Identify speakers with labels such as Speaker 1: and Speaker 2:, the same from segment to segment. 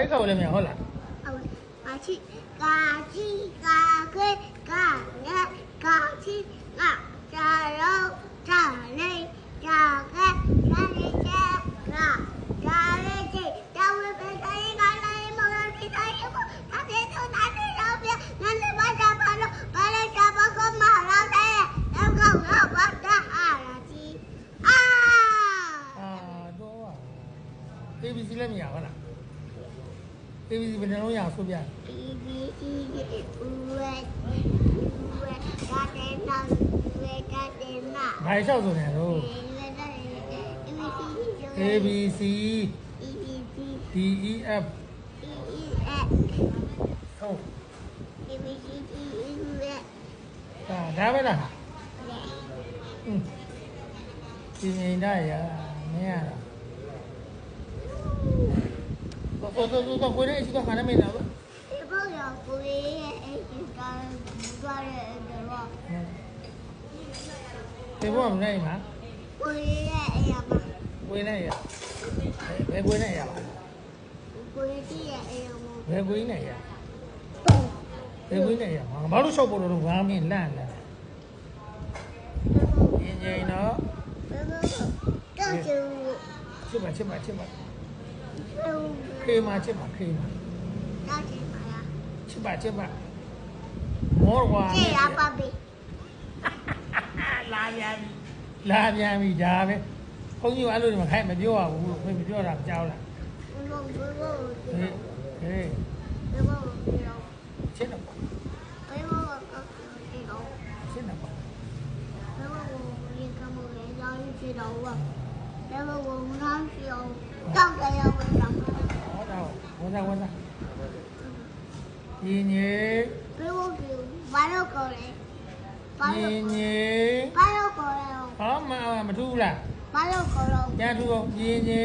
Speaker 1: အဲ့ကောင်လည်းမရဟုတ်လား
Speaker 2: ဟုတ်ကာချီကာချီကာခဲကာနဲ့ကာချီငါဂျာရောဂျာလေးဂျာခဲဂျာလေးဂျာငါဂျာလေးဂျာတောင်းဝဲပဲတိုင်းကလည်းမောင်လေးတိုင်းကိုအပြေတော့နားနေတော့ပြငါလည်းဘာသာပါလို့ဘာလဲဂျာပါကမလာတဲ့တော့ကောင်းတော့ဘာသာဟာလာကြီးအာ
Speaker 1: အာတော့ ABC လည်းမရဟုတ်လား ABC ဘယ်နှလုံးရ
Speaker 2: အောင်ဆိုပြတယ်။
Speaker 1: ဘာလျှောက်ဆိုနေရတော့ ABC D E F ဟုတ်ဒါဒါပဲလားอืมဒီနေရရမင်းရတာ တော့တော့တော့တော့ကိုယ်နဲ့အရှိတော့ခါနေမင်းလားဗျတေဘောမနေမှာကိုယ်နဲ့ရဘယ်ကိုယ်နဲ့ရပါဘယ်ကိုယ်နဲ့ရဘယ်ကိုယ်နဲ့ရဘာလို့လျှောက်ပေါ်တော့ငါမင်းလန့်လာငင်င င်တော့ချစ်ပါချစ်ပါချစ်ပါခေးမှာချစ်ပါခေးမှာချစ်ပါချစ်ပါမောကွာလာပြန်ပြီလာပြန်ပြီဒါပဲဘုန်းကြီးကအဲ့လိုမခိုင်းမပြောရဘူးလို့မပြောတာကြောက်လားဟေးဟေးချစ်တော့ပါချစ်တော့ပါ
Speaker 2: တောက်တယ်ရောက်ဝင်တော့
Speaker 1: ဟောတော့ဝဇဝဇညီညီ
Speaker 2: ဘယ်လိုလဲဘာလို့ကောလဲဘာ
Speaker 1: ညီ
Speaker 2: လို့
Speaker 1: ညီ
Speaker 2: ဘာလို့ကောလဲ
Speaker 1: ဟောမမထူးလား
Speaker 2: ဘာလို့ကောလဲ
Speaker 1: ညာထူးအောင်ညီညီ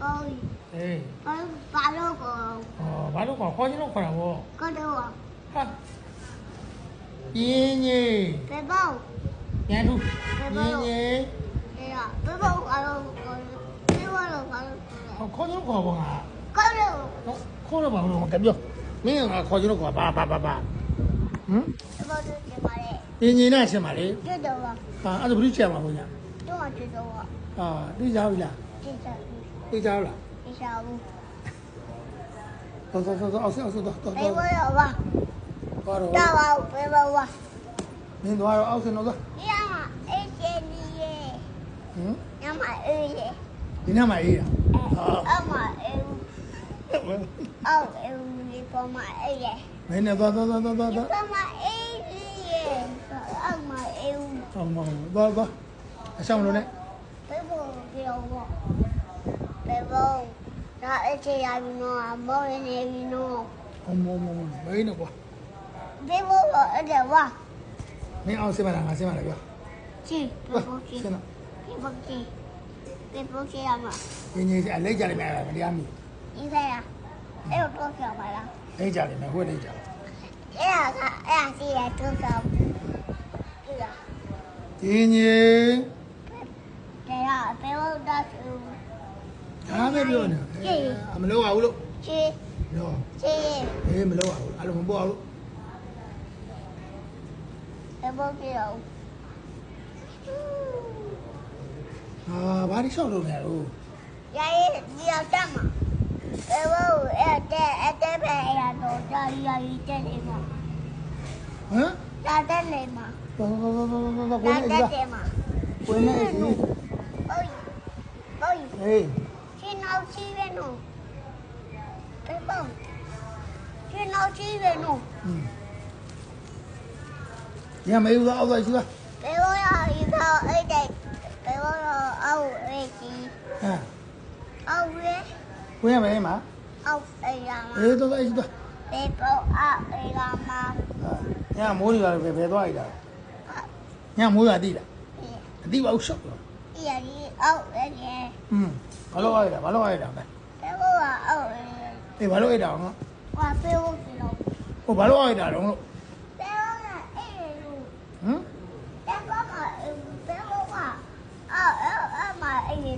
Speaker 2: ကော
Speaker 1: ဟေး
Speaker 2: ဘာဘာလို့ကော
Speaker 1: ဟောဘာလို့ခေါ်ခေါ်ချင်းလို့ခေါ်တာဗော
Speaker 2: ကောတော့
Speaker 1: ဟာညီညီ
Speaker 2: ဘယ်ပေါ့
Speaker 1: ညာထူးညီ ညီ
Speaker 2: အေးရဘယ်ပေါ့ဘာလို့ကောလဲဘယ်ပေါ့လို့ဘာလို့
Speaker 1: ဟောခေါ်ချင်းလို့ခေါ်ပါငါ
Speaker 2: ကောလို့
Speaker 1: ခေါ်တော့ဘာလို့မကပြောမင်းကခေါ်ချင်းလို့ခေါ်ပါပါပါပါဟမ်
Speaker 2: ဘယ်ပေါ့လို့ဒီပါလေ
Speaker 1: ညီညီနဲ့ရှင်ပါလေ
Speaker 2: ကျွတ်တော့
Speaker 1: ဟာအဲ့ဒါဘယ်လိုချက်မှာဘုညာ
Speaker 2: တော့ကျွတ်တော့
Speaker 1: ဟာသိကြပြီလား
Speaker 2: ကျစ်ချက်
Speaker 1: သိကြလား
Speaker 2: ဒီစားဘူး
Speaker 1: သောသောသောအောက်ဆက်အောက်ဆက်တော့တော့
Speaker 2: ဘယ်ပေါ့ရောပါ
Speaker 1: တော့
Speaker 2: တော့ပါဘယ်ပေါ့ဝါ
Speaker 1: မင်းတော့အောက်ဆက်တော့
Speaker 2: ညမအေးချင်ကြီးရဲ့
Speaker 1: ဟမ်
Speaker 2: ညမအေးရဲ့
Speaker 1: ဒီနေ့မှအေးတာ
Speaker 2: အမအေးအော်အေးဒီပေါ်မှာအေးရဲ့
Speaker 1: မင်းနဲ့တော့တော့တော့တော့
Speaker 2: ဒီ
Speaker 1: တော့
Speaker 2: ပေါ်မှာအေးရဲ့အမအေး
Speaker 1: ဟောမတော့တော့အဆောင်လို့နဲ့
Speaker 2: ဘယ်ပေါ်ပြောဘောဘယ်ပေါ်ဒါအချေရပြီနော်အမောရနေပြီနော်
Speaker 1: ဟောမမမမင်းနဲ့ကွာ
Speaker 2: ဘယ်ပေါ်အဲ့ဒါဝါ
Speaker 1: မင်းအောင်စင်မလားငါစင်မလားပြော
Speaker 2: ချီဘယ်ပေါ်ချီ
Speaker 1: စင် တော့
Speaker 2: ဘယ်ပေါ်ချီဘယ်ပေါ်ချီရမှာ
Speaker 1: ညီညီအလေးကြလိမ့်မယ်မတရားမီ
Speaker 2: ဒီဆိုင်ရအဲ့တော့ပြောပါလား
Speaker 1: လေးကြလိမ့်မယ်ဟိုလေးကြ
Speaker 2: အဲ့ဒါကအဲ့ဒါစီရတော့တော့ဒီလား
Speaker 1: ညီညီ
Speaker 2: တရားဘယ်လိုတော့သူ
Speaker 1: ဒါပဲပြောနေအမလို့ပါဘူးလို့
Speaker 2: ချီ
Speaker 1: နော်
Speaker 2: ချီ
Speaker 1: အေးမလို့ပါဘူးအဲ့လိုမပေါ့ဘူး
Speaker 2: ဘယ်ပေါ်ပြော
Speaker 1: ဟာဘာလို့ရှောက်လို့လဲတော့
Speaker 2: ရာရီဒီအောင်တမ်းမှာဘယ်ပေါ်အဲ့တဲ့အတဲ့ပဲအဲ့ရတော့ကြာရာရီတက်နေမှာ
Speaker 1: ဟမ်
Speaker 2: တာတက်နေမှာ
Speaker 1: တော့တော့တော့တော့တော့ကို
Speaker 2: တာ
Speaker 1: နေ
Speaker 2: တက်
Speaker 1: အေး
Speaker 2: တယ်မှာ
Speaker 1: ကိုနေအေး
Speaker 2: ဟုတ်ဟုတ်
Speaker 1: ဟေး
Speaker 2: ရှင်နောက်ချီပဲနော်ဘယ်ပေါ်ရှင်နောက်ချီပဲနော်
Speaker 1: ညမေးဦးအောက်သွားရှိလား
Speaker 2: ဘယ်ပေါ်ရာရီတော့အဲ့တဲ့ဘယ်ပေါ်ရာ အောက်အဲ့ကြီး
Speaker 1: ဟမ်
Speaker 2: အောက်ရဲ
Speaker 1: ကိုရမယ်မှာ
Speaker 2: အောက်အဲ့ရမှာ
Speaker 1: အေးတော့အေးတော့
Speaker 2: ဘယ်ပေါ်အောက်အဲ့ရမှာ
Speaker 1: ညမိုးတွေကပဲဘယ်သွားရတာညမိုးရတိလားအတိပါဦးရှောက်တော့
Speaker 2: ဒီရာရီအောက်အဲ့ရဲ့
Speaker 1: อืมဘာလို့ရတာဘာလို့ရတာလဲ
Speaker 2: ဘယ်ပေါ်ရာအောက်အဲ့
Speaker 1: အေးဘာလို့ရတာငါ
Speaker 2: ဟောဘယ်ပေါ်စီလို့
Speaker 1: ဟိုဘာလို့ရတာတော့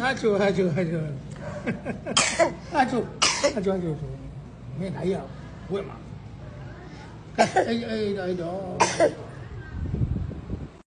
Speaker 1: 俺就俺就俺就，俺就俺就俺就就没太阳，我的妈！哎哎哎，来多。